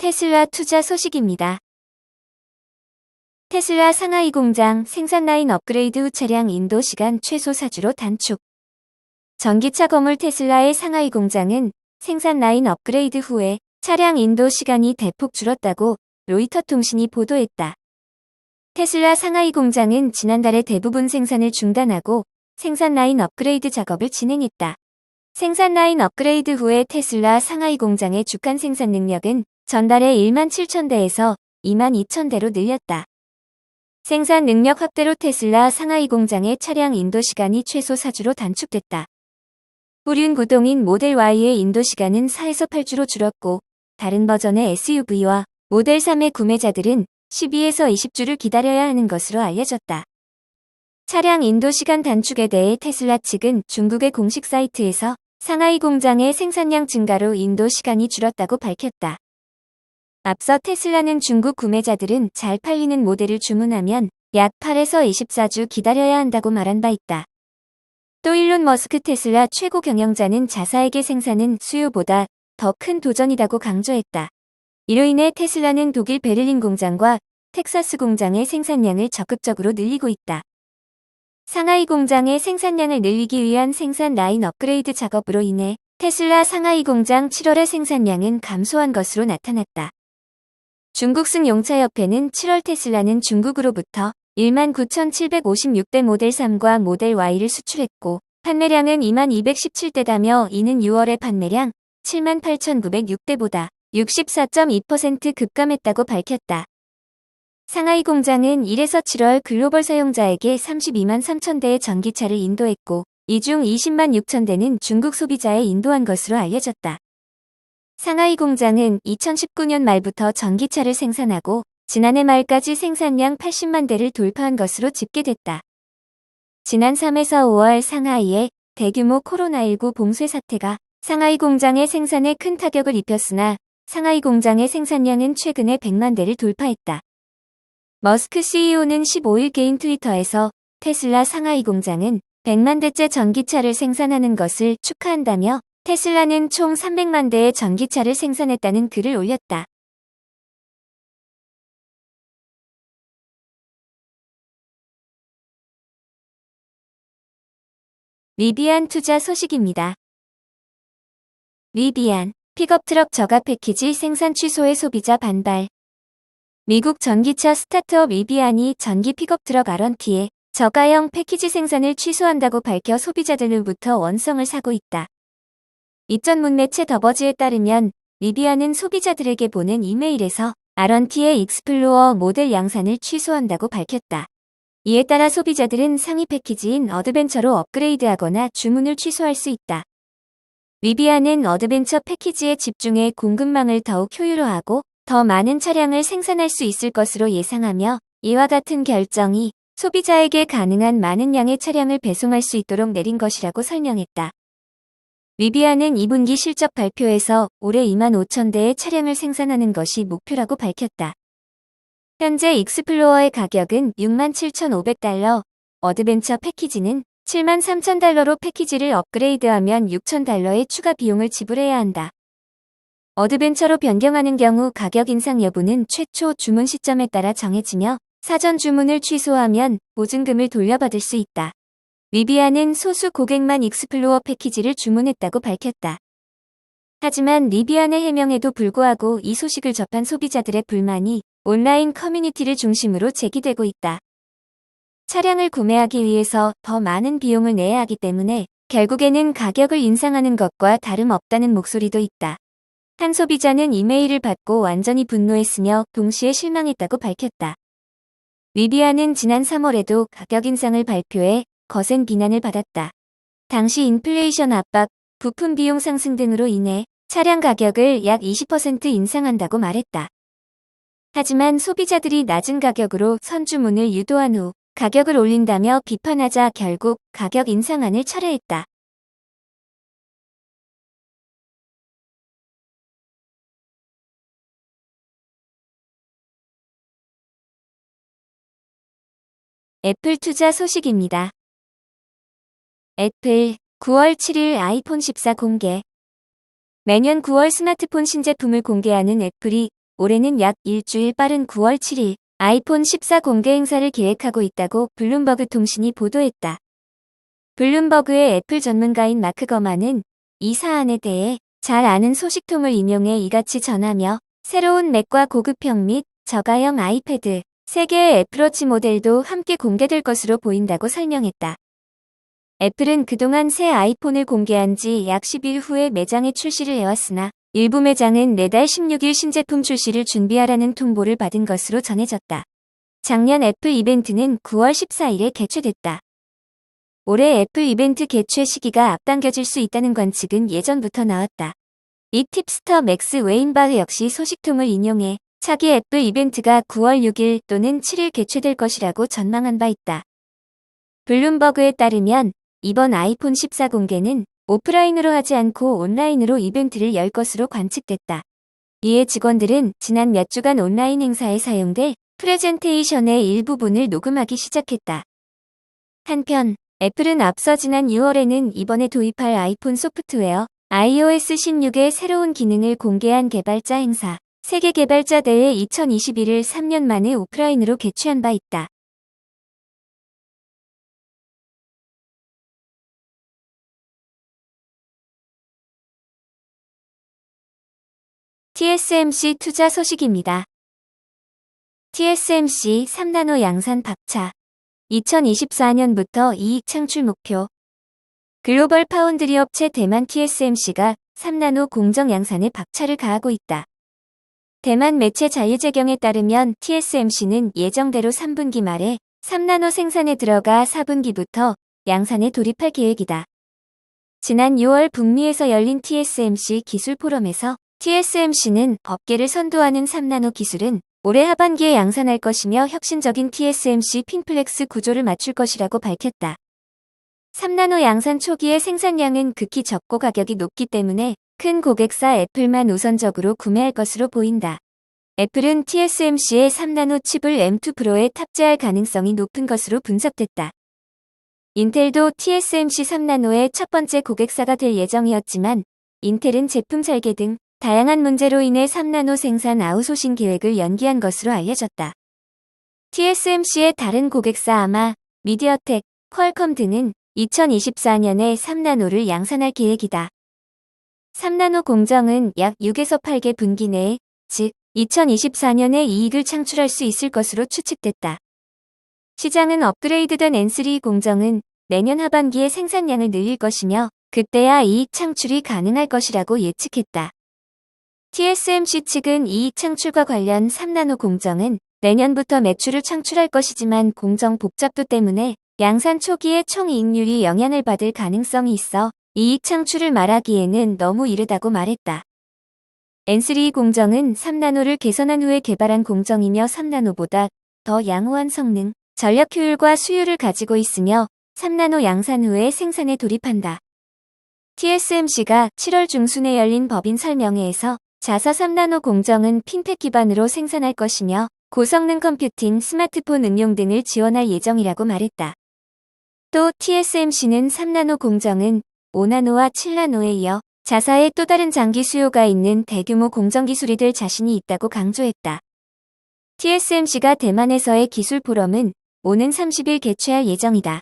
테슬라 투자 소식입니다. 테슬라 상하이 공장 생산 라인 업그레이드 후 차량 인도 시간 최소 4주로 단축. 전기차 거물 테슬라의 상하이 공장은 생산 라인 업그레이드 후에 차량 인도 시간이 대폭 줄었다고 로이터 통신이 보도했다. 테슬라 상하이 공장은 지난달에 대부분 생산을 중단하고 생산 라인 업그레이드 작업을 진행했다. 생산 라인 업그레이드 후에 테슬라 상하이 공장의 주간 생산 능력은 전달에 1만 7천 대에서 2만 2천 대로 늘렸다. 생산 능력 확대로 테슬라 상하이 공장의 차량 인도 시간이 최소 4주로 단축됐다. 후륜 구동인 모델 Y의 인도 시간은 4에서 8주로 줄었고 다른 버전의 SUV와 모델 3의 구매자들은 12에서 20주를 기다려야 하는 것으로 알려졌다. 차량 인도 시간 단축에 대해 테슬라 측은 중국의 공식 사이트에서 상하이 공장의 생산량 증가로 인도 시간이 줄었다고 밝혔다. 앞서 테슬라는 중국 구매자들은 잘 팔리는 모델을 주문하면 약 8에서 24주 기다려야 한다고 말한 바 있다. 또 일론 머스크 테슬라 최고 경영자는 자사에게 생산은 수요보다 더 큰 도전이라고 강조했다. 이로 인해 테슬라는 독일 베를린 공장과 텍사스 공장의 생산량을 적극적으로 늘리고 있다. 상하이 공장의 생산량을 늘리기 위한 생산 라인 업그레이드 작업으로 인해 테슬라 상하이 공장 7월의 생산량은 감소한 것으로 나타났다. 중국승 용차협회는 7월 테슬라는 중국으로부터 19,756대 모델 3과 모델 Y를 수출했고 판매량은 2817대다며 이는 6월의 판매량 78,906대보다 64.2% 급감했다고 밝혔다. 상하이 공장은 1에서 7월 글로벌 사용자에게 32만 3천 대의 전기차를 인도했고 이 중 20만 6천 대는 중국 소비자에 인도한 것으로 알려졌다. 상하이 공장은 2019년 말부터 전기차를 생산하고 지난해 말까지 생산량 80만 대를 돌파한 것으로 집계됐다. 지난 3에서 5월 상하이에 대규모 코로나19 봉쇄 사태가 상하이 공장의 생산에 큰 타격을 입혔으나 상하이 공장의 생산량은 최근에 100만 대를 돌파했다. 머스크 CEO는 15일 개인 트위터에서 테슬라 상하이 공장은 100만 대째 전기차를 생산하는 것을 축하한다며 테슬라는 총 300만 대의 전기차를 생산했다는 글을 올렸다. 리비안 투자 소식입니다. 리비안, 픽업트럭 저가 패키지 생산 취소에 소비자 반발. 미국 전기차 스타트업 리비안이 전기 픽업트럭 아런티에 저가형 패키지 생산을 취소한다고 밝혀 소비자들로부터 원성을 사고 있다. 이전 문매체 더버즈에 따르면 리비안은 소비자들에게 보낸 이메일에서 아런티의 익스플로어 모델 양산을 취소한다고 밝혔다. 이에 따라 소비자들은 상위 패키지인 어드벤처로 업그레이드하거나 주문을 취소할 수 있다. 리비안은 어드벤처 패키지에 집중해 공급망을 더욱 효율화하고 더 많은 차량을 생산할 수 있을 것으로 예상하며 이와 같은 결정이 소비자에게 가능한 많은 양의 차량을 배송할 수 있도록 내린 것이라고 설명했다. 리비아는 2분기 실적 발표에서 올해 2만 5천 대의 차량을 생산하는 것이 목표라고 밝혔다. 현재 익스플로어의 가격은 6만 7,500달러, 어드벤처 패키지는 7만 3천 달러로 패키지를 업그레이드하면 6천 달러의 추가 비용을 지불해야 한다. 어드벤처로 변경하는 경우 가격 인상 여부는 최초 주문 시점에 따라 정해지며 사전 주문을 취소하면 보증금을 돌려받을 수 있다. 리비아는 소수 고객만 익스플로어 패키지를 주문했다고 밝혔다. 하지만 리비안의 해명에도 불구하고 이 소식을 접한 소비자들의 불만이 온라인 커뮤니티를 중심으로 제기되고 있다. 차량을 구매하기 위해서 더 많은 비용을 내야 하기 때문에 결국에는 가격을 인상하는 것과 다름없다는 목소리도 있다. 한 소비자는 이메일을 받고 완전히 분노했으며 동시에 실망했다고 밝혔다. 리비아는 지난 3월에도 가격 인상을 발표해 거센 비난을 받았다. 당시 인플레이션 압박, 부품 비용 상승 등으로 인해 차량 가격을 약 20% 인상한다고 말했다. 하지만 소비자들이 낮은 가격으로 선주문을 유도한 후 가격을 올린다며 비판하자 결국 가격 인상안을 철회했다. 애플 투자 소식입니다. 애플 9월 7일 아이폰 14 공개 매년 9월 스마트폰 신제품을 공개하는 애플이 올해는 약 일주일 빠른 9월 7일 아이폰 14 공개 행사를 기획하고 있다고 블룸버그 통신이 보도했다. 블룸버그의 애플 전문가인 마크 거만은 이 사안에 대해 잘 아는 소식통을 인용해 이같이 전하며 새로운 맥과 고급형 및 저가형 아이패드, 3개의 애플워치 모델도 함께 공개될 것으로 보인다고 설명했다. 애플은 그동안 새 아이폰을 공개한 지 약 10일 후에 매장에 출시를 해왔으나 일부 매장은 내달 16일 신제품 출시를 준비하라는 통보를 받은 것으로 전해졌다. 작년 애플 이벤트는 9월 14일에 개최됐다. 올해 애플 이벤트 개최 시기가 앞당겨질 수 있다는 관측은 예전부터 나왔다. 이 팁스터 맥스 웨인바흐 역시 소식통을 인용해 차기 애플 이벤트가 9월 6일 또는 7일 개최될 것이라고 전망한 바 있다. 블룸버그에 따르면 이번 아이폰 14 공개는 오프라인으로 하지 않고 온라인으로 이벤트를 열 것으로 관측됐다. 이에 직원들은 지난 몇 주간 온라인 행사에 사용돼 프레젠테이션의 일부분을 녹음하기 시작했다. 한편 애플은 앞서 지난 6월에는 이번에 도입할 아이폰 소프트웨어 iOS 16의 새로운 기능을 공개한 개발자 행사 세계 개발자 대회 2021을 3년 만에 오프라인으로 개최한 바 있다. TSMC 투자 소식입니다. TSMC 3나노 양산 박차 2024년부터 이익 창출 목표 글로벌 파운드리 업체 대만 TSMC가 3나노 공정 양산에 박차를 가하고 있다. 대만 매체 자유재경에 따르면 TSMC는 예정대로 3분기 말에 3나노 생산에 들어가 4분기부터 양산에 돌입할 계획이다. 지난 6월 북미에서 열린 TSMC 기술 포럼에서 TSMC는 업계를 선도하는 3나노 기술은 올해 하반기에 양산할 것이며 혁신적인 TSMC 핀플렉스 구조를 맞출 것이라고 밝혔다. 3나노 양산 초기의 생산량은 극히 적고 가격이 높기 때문에 큰 고객사 애플만 우선적으로 구매할 것으로 보인다. 애플은 TSMC의 3나노 칩을 M2 프로에 탑재할 가능성이 높은 것으로 분석됐다. 인텔도 TSMC 3나노의 첫 번째 고객사가 될 예정이었지만 인텔은 제품 설계 등 다양한 문제로 인해 3나노 생산 아웃소싱 계획을 연기한 것으로 알려졌다. TSMC의 다른 고객사 아마 미디어텍, 퀄컴 등은 2024년에 3나노를 양산할 계획이다. 3나노 공정은 약 6에서 8개 분기 내에, 즉 2024년에 이익을 창출할 수 있을 것으로 추측됐다. 시장은 업그레이드된 N3 공정은 내년 하반기에 생산량을 늘릴 것이며 그때야 이익 창출이 가능할 것이라고 예측했다. TSMC 측은 이익 창출과 관련 3나노 공정은 내년부터 매출을 창출할 것이지만 공정 복잡도 때문에 양산 초기에 총이익률이 영향을 받을 가능성이 있어 이익 창출을 말하기에는 너무 이르다고 말했다. N3 공정은 3나노를 개선한 후에 개발한 공정이며 3나노보다 더 양호한 성능, 전력 효율과 수율을 가지고 있으며 3나노 양산 후에 생산에 돌입한다. TSMC가 7월 중순에 열린 법인 설명회에서 자사 3나노 공정은 핀팩 기반으로 생산할 것이며 고성능 컴퓨팅, 스마트폰 응용 등을 지원할 예정이라고 말했다. 또 TSMC는 3나노 공정은 5나노와 7나노에 이어 자사의 또 다른 장기 수요가 있는 대규모 공정 기술이 될 자신이 있다고 강조했다. TSMC가 대만에서의 기술 포럼은 오는 30일 개최할 예정이다.